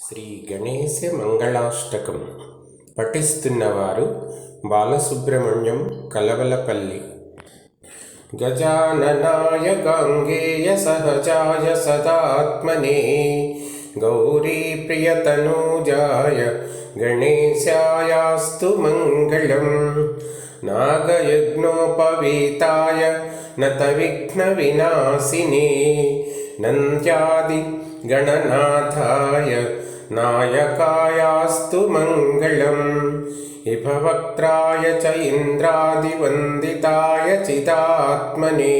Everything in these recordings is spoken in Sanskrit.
శ్రీ గణేశ మంగళాష్టకం పఠిస్తున్నవారు బాలసుబ్రహ్మణ్యం కలవలపల్లి. గజాననాయ గాంగేయ సహజాయ సదాత్మనే. గౌరీప్రియతనూజాయ గణేశాయాస్తు మంగళం. నాగయజ్ఞోపవీతాయ నత విఘ్నవినాశినే నంద్యాది गणनाथाय नायकायास्तु मङ्गलम्। इभवक्त्राय च इन्द्रादिवन्दिताय चिदात्मने।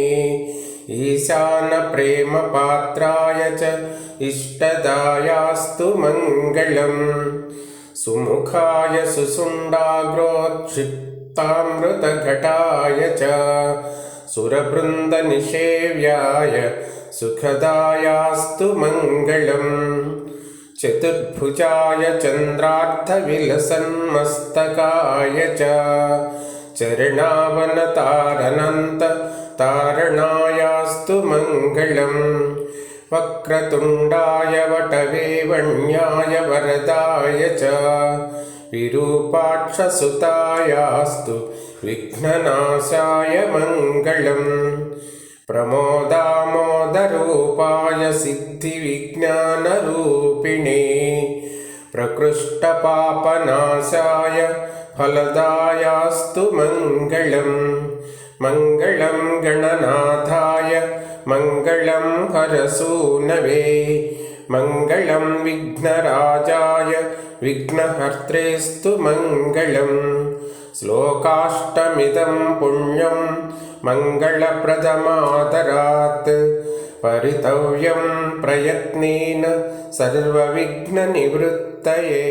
ईशानप्रेमपात्राय च इष्टदायास्तु मङ्गलम्। सुमुखाय सुसुण्डाग्रोत्क्षिप्तामृतघटाय च। सुरबृन्दनिषेव्याय सुखदायास्तु मङ्गलम्। चतुर्भुजाय चन्द्रार्थविलसन्मस्तकाय च। चरणावनतारनन्ततारणायास्तु मङ्गलम्। वक्रतुण्डाय वटवेवण्याय वरदाय च। विरूपाक्षसुतायास्तु विघ्ननाशाय मङ्गलम् प्रमोदामोदरूपाय सिद्धिविज्ञानरूपिणे प्रकृष्टपापनाशाय फलदायास्तु मङ्गलम्। मङ्गलं गणनाथाय मङ्गलं हरसूनवे। मङ्गलं विघ्नराजाय विघ्नहर्त्रेस्तु मङ्गलम्। श्लोकाष्टमिदं पुण्यं मङ्गलप्रदमादरात् परितव्यं प्रयत्नेन सर्वविघ्ननिवृत्तये